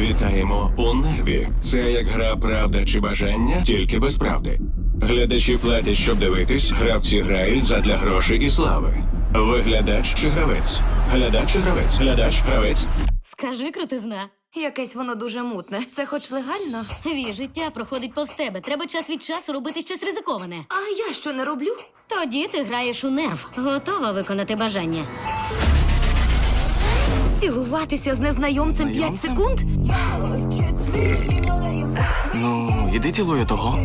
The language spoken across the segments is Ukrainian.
Вітаємо у нерві. Це як гра правда чи бажання, тільки без правди. Глядачі платять, щоб дивитись, гравці грають задля грошей і слави. Ви глядач чи гравець? Глядач чи гравець? Глядач, гравець. Скажи, крутизна. Якесь воно дуже мутне. Це хоч легально? Ві, життя проходить повз тебе. Треба час від часу робити щось ризиковане. А я що не роблю? Тоді ти граєш у нерв. Готова виконати бажання. Цілуватися з незнайомцем 5 Знайомцем? секунд? Ну, іди цілує того.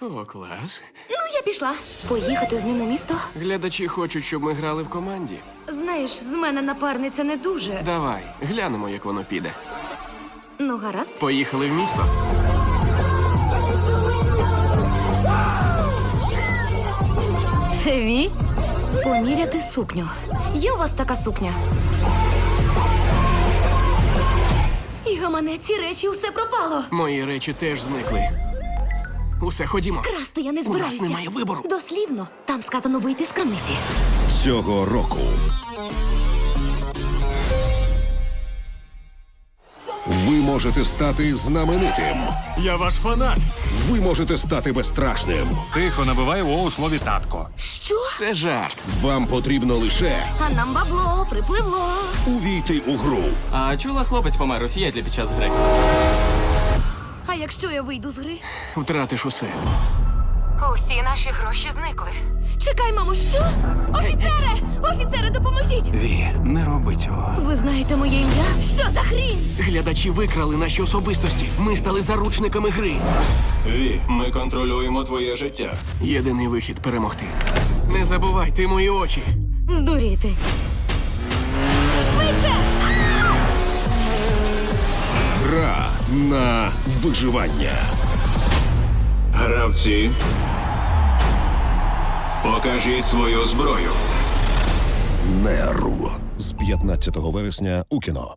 О, клас. Ну, я пішла. Поїхати з ним у місто? Глядачі хочуть, щоб ми грали в команді. Знаєш, з мене напарниця не дуже. Давай, глянемо, як воно піде. Ну, гаразд. Поїхали в місто. Це Ві? Поміряти сукню. Є у вас така сукня? І гаманець, і речі, усе пропало. Мої речі теж зникли. Усе, ходімо. Красти я не У збираюся. нас немає вибору. Дослівно. Там сказано вийти з крамниці. цього року. Ви можете стати знаменитим. Я ваш фанат. Ви можете стати безстрашним. Тихо набивай у слові татко. Що? Це жарт. Вам потрібно лише А нам бабло припливло. увійти у гру. А чула хлопець помер у Сіетлі під час гри? А якщо я вийду з гри? Втратиш усе. Усі наші гроші зникли. Чекай, мамо, що? Офіцере! Офіцере, допоможіть! Ві, не роби цього. Ви знаєте моє ім'я? Що за хрінь? Глядачі викрали наші особистості. Ми стали заручниками гри. Ві, ми контролюємо твоє життя. Єдиний вихід перемогти. Не забувай, ти мої очі. Здуріти. Швидше! Гра на виживання. Гравці. Покажіть свою зброю. Нерв з 15 вересня у кіно.